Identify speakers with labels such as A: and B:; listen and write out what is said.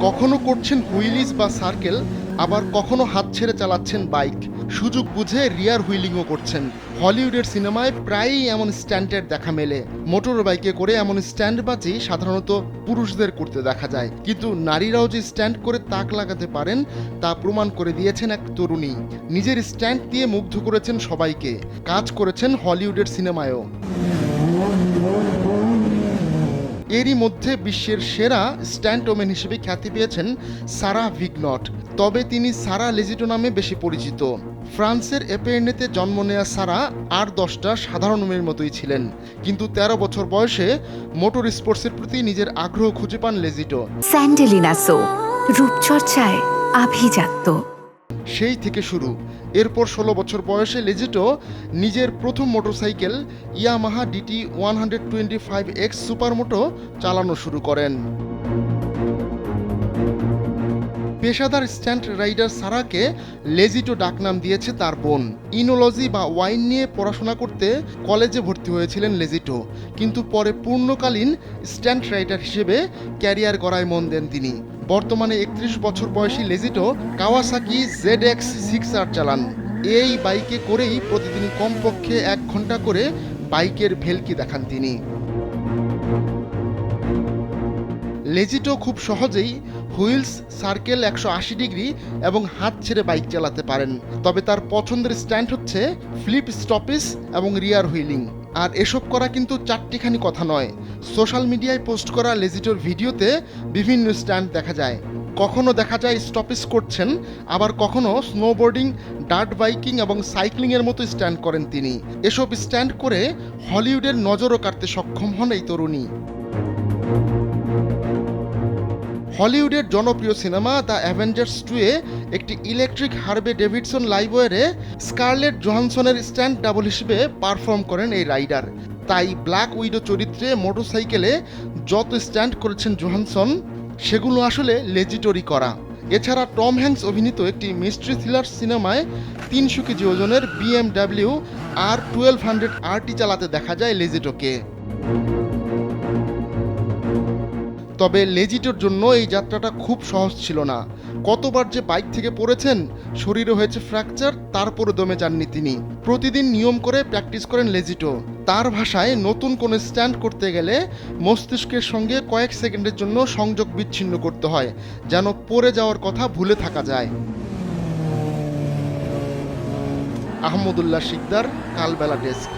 A: কখনো করছেন হুইলিস বা সার্কেল, আবার কখনো হাত ছেড়ে চালাচ্ছেন বাইক। সুযোগ বুঝে রিয়ার হুইলিংও করছেন। হলিউডের সিনেমায় প্রায়ই এমন স্ট্যান্ডের দেখা মেলে। মোটর বাইকে করে এমন স্ট্যান্ডবাজি সাধারণত পুরুষদের করতে দেখা যায়। কিন্তু নারীরাও যে স্ট্যান্ড করে তাক লাগাতে পারেন, তা প্রমাণ করে দিয়েছেন এক তরুণী। নিজের স্ট্যান্ড দিয়ে মুগ্ধ করেছেন সবাইকে। কাজ করেছেন হলিউডের সিনেমায়ও। এরই মধ্যে বিশ্বের সেরা স্ট্যান্ড ওমেন হিসেবে খ্যাতি পেয়েছেন সারা ভিগনট। তবে তিনি সারা লেজিটো নামে বেশি পরিচিত। ফ্রান্সের এপের্নেতে জন্ম নেয়া সারা আর দশটা সাধারণ মেয়ের মতোই ছিলেন। কিন্তু ১৩ বছর বয়সে মোটর স্পোর্টসের প্রতি নিজের আগ্রহ খুঁজে পান লেজিটো।
B: স্যান্ডেলিনা সো রূপচর্চায় আভিজাত্য।
A: সেই থেকে শুরু। এরপর ষোলো বছর বয়সে লেজিটো নিজের প্রথম motorcycle Yamaha DT one hundred twenty five X supermoto চালানো শুরু করেন। পেশাদার স্ট্যান্ড রাইডার সারাকে লেজিটো ডাকনাম দিয়েছে তার বোন। ইনোলজি বা ওয়াইন নিয়ে পড়াশোনা করতে কলেজে ভর্তি হয়েছিলেন লেজিটো, কিন্তু পরে পূর্ণকালীন স্ট্যান্ড রাইডার হিসেবে ক্যারিয়ার গড়ায় মন দেন তিনি। বর্তমানে একত্রিশ বছর বয়সী Legito Kawasaki Z X six R চালান। এই বাইকে করেই প্রতিদিন কমপক্ষে এক ঘণ্টা করে বাইকের ভেলকি দেখান তিনি। লেজিটো খুব সহজেই হুইলস, সার্কেল একশো আশি ডিগ্রি এবং হাত ছেড়ে বাইক চালাতে পারেন। তবে তার পছন্দের স্ট্যান্ড হচ্ছে ফ্লিপ স্টপিস এবং রিয়ার হুইলিং। আর এসব করা কিন্তু চারটিখানি কথা নয়। সোশ্যাল মিডিয়ায় পোস্ট করা লেজিটোর ভিডিওতে বিভিন্ন স্ট্যান্ড দেখা যায়। কখনো দেখা যায় স্টপেজ করছেন, আবার কখনো স্নোবোর্ডিং, ডার্ট বাইকিং এবং সাইক্লিংয়ের মতো স্ট্যান্ড করেন তিনি। এসব স্ট্যান্ড করে হলিউডের নজরও কাটতে সক্ষম হন এই তরুণী। হলিউডের জনপ্রিয় সিনেমা দ্য অ্যাভেঞ্জার্স টুয়ে একটি ইলেকট্রিক হার্বে ডেভিডসন লাইবওয়ারে স্কারলেট জোহানসনের স্ট্যান্ড ডাবল হিসেবে পারফর্ম করেন এই রাইডার। তাই ব্ল্যাক উইডো চরিত্রে মোটরসাইকেলে যত স্ট্যান্ড করেছেন জোহানসন, সেগুলো আসলে লেজিটরি করা। এছাড়া টম হ্যাঙ্কস অভিনীত একটি মিস্ট্রি থ্রিলার সিনেমায় তিনশো কেজি ওজনের BMW R twelve hundred RT চালাতে দেখা যায় লেজিটোকে। তবে লেজিটোর জন্য এই যাত্রাটা খুব সহজ ছিল না। কতবার যে বাইক থেকে পড়েছেন, শরীরে হয়েছে ফ্র্যাকচার তারপরে দমে যাননি তিনি। প্রতিদিন নিয়ম করে প্র্যাকটিস করেন লেজিটো। তার ভাষায় নতুন কোনো স্ট্যান্ড করতে গেলে মস্তিষ্কের সঙ্গে কয়েক সেকেন্ডের জন্য সংযোগ বিচ্ছিন্ন করতে হয়, যেন পড়ে যাওয়ার কথা ভুলে থাকা যায়। আহমদুল্লাহ শিকদার, কালবেলা ডেস্ক।